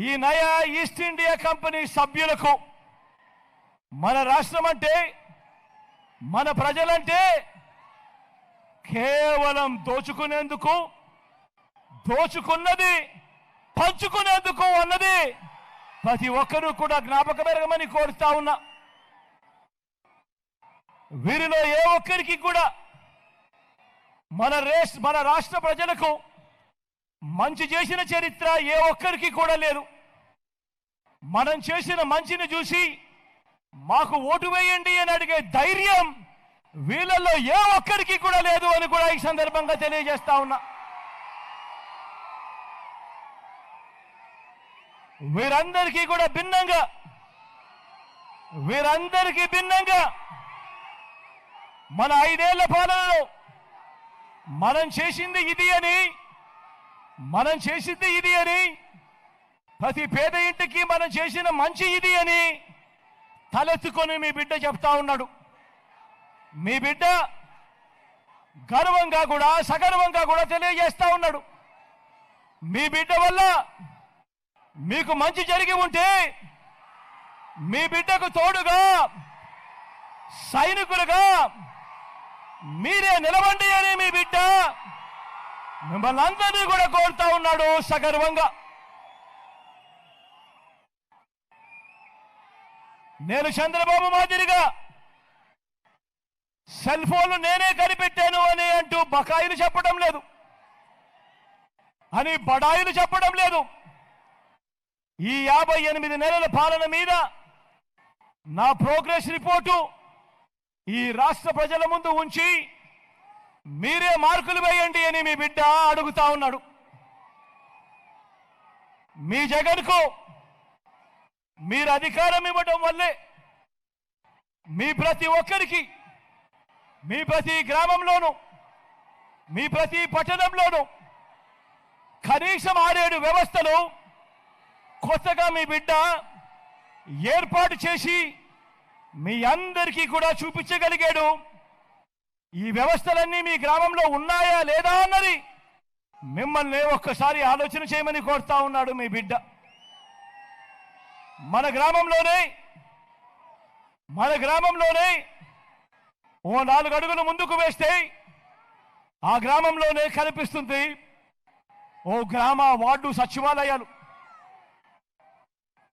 ఈ నయా east India company సభ్యులకు మన రాష్ట్రం అంటే మన ప్రజలంటే కేవలం దోచుకునేందుకు దోచుకున్నది పంచుకునేందుకు అన్నది ప్రతి ఒక్కరూ కూడా జ్ఞాపకం పెరగమని కోరుతా ఉన్నా. వీరిలో ఏ ఒక్కరికి కూడా మన రేస్ మన రాష్ట్ర ప్రజలకు మంచి చేసిన చరిత్ర ఏ ఒక్కరికి కూడా లేదు. మనం చేసిన మంచిని చూసి మాకు ఓటు వేయండి అని అడిగే ధైర్యం వీళ్ళల్లో ఏ ఒక్కరికి కూడా లేదు అని కూడా ఈ సందర్భంగా తెలియజేస్తా ఉన్నా. వీరందరికీ కూడా భిన్నంగా వీరందరికీ భిన్నంగా మన ఐదేళ్ళ పాలనలో మనం చేసింది ఇది అని మనం చేసింది ఇది అని. ప్రతి పేద ఇంటికి మనం చేసిన మంచి ఇది అని తలెత్తుకొని మీ బిడ్డ చెప్తా ఉన్నాడు. మీ బిడ్డ గర్వంగా కూడా సగర్వంగా కూడా తెలియజేస్తా ఉన్నాడు. మీ బిడ్డ వల్ల మీకు మంచి జరిగి ఉంటే మీ బిడ్డకు తోడుగా సైనికులుగా మీరే నిలవండి అని మీ బిడ్డ మిమ్మల్ని అందరినీ కూడా కోరుతా ఉన్నాడు సగర్వంగా. నేను చంద్రబాబు మాదిరిగా సెల్ ఫోన్లు నేనే కనిపెట్టాను అని అంటూ బకాయిలు చెప్పడం లేదు. అని బడాయిలు చెప్పడం లేదు. ఈ యాభై ఎనిమిది నెలల పాలన మీద నా ప్రోగ్రెస్ రిపోర్టు ఈ రాష్ట్ర ప్రజల ముందు ఉంచి మీరే మార్కులు వేయండి అని మీ బిడ్డ అడుగుతా ఉన్నాడు. మీ జగన్కు మీరు అధికారం ఇవ్వడం వల్లే మీ ప్రతి ఒక్కరికి మీ ప్రతి గ్రామంలోనూ మీ ప్రతి పట్టణంలోనూ కనీసం ఆరేడు వ్యవస్థలు కొత్తగా మీ బిడ్డ ఏర్పాటు చేసి మీ అందరికీ కూడా చూపించగలిగాడు. ఈ వ్యవస్థలన్నీ మీ గ్రామంలో ఉన్నాయా లేదా అన్నది మిమ్మల్ని ఒక్కసారి ఆలోచన చేయమని కోరుతా ఉన్నాడు మీ బిడ్డ. మన గ్రామంలోనే మన గ్రామంలోనే ఓ నాలుగు అడుగులు ముందుకు వేస్తే ఆ గ్రామంలోనే కనిపిస్తుంది ఓ గ్రామ వార్డు సచివాలయాలు.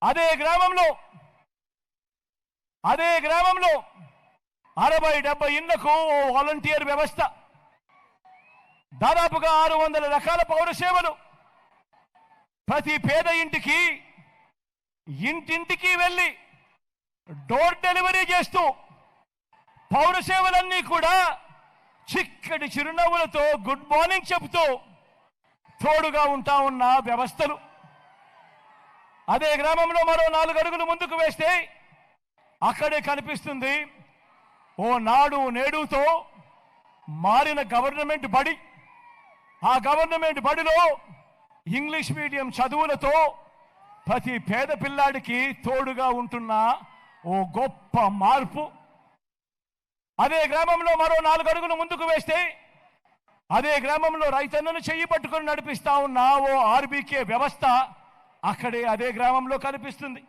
అదే గ్రామంలో అదే గ్రామంలో అరవై డెబ్బై ఇళ్ళకు ఓ వాలంటీర్ వ్యవస్థ. దాదాపుగా ఆరు వందల రకాల పౌర సేవలు. ప్రతి పేద ఇంటికి ఇంటింటికి వెళ్ళి డోర్ డెలివరీ చేస్తూ పౌర సేవలన్నీ కూడా చిక్కటి చిరునవ్వులతో గుడ్ మార్నింగ్ చెబుతూ తోడుగా ఉంటా ఉన్న వ్యవస్థలు. అదే గ్రామంలో మరో నాలుగు అడుగులు ముందుకు వేస్తే అక్కడే కనిపిస్తుంది ఓ నాడు నేడుతో మారిన గవర్నమెంట్ బడి. ఆ గవర్నమెంట్ బడిలో ఇంగ్లీష్ మీడియం చదువులతో ప్రతి పేద పిల్లాడికి తోడుగా ఉంటున్న ఓ గొప్ప మార్పు. అదే గ్రామంలో మరో నాలుగు అడుగులు ముందుకు వేస్తే అదే గ్రామంలో రైతన్నను చెయ్యి పట్టుకొని నడిపిస్తా ఉన్న ఓ ఆర్బీకే వ్యవస్థ అక్కడే అదే గ్రామంలో కనిపిస్తుంది.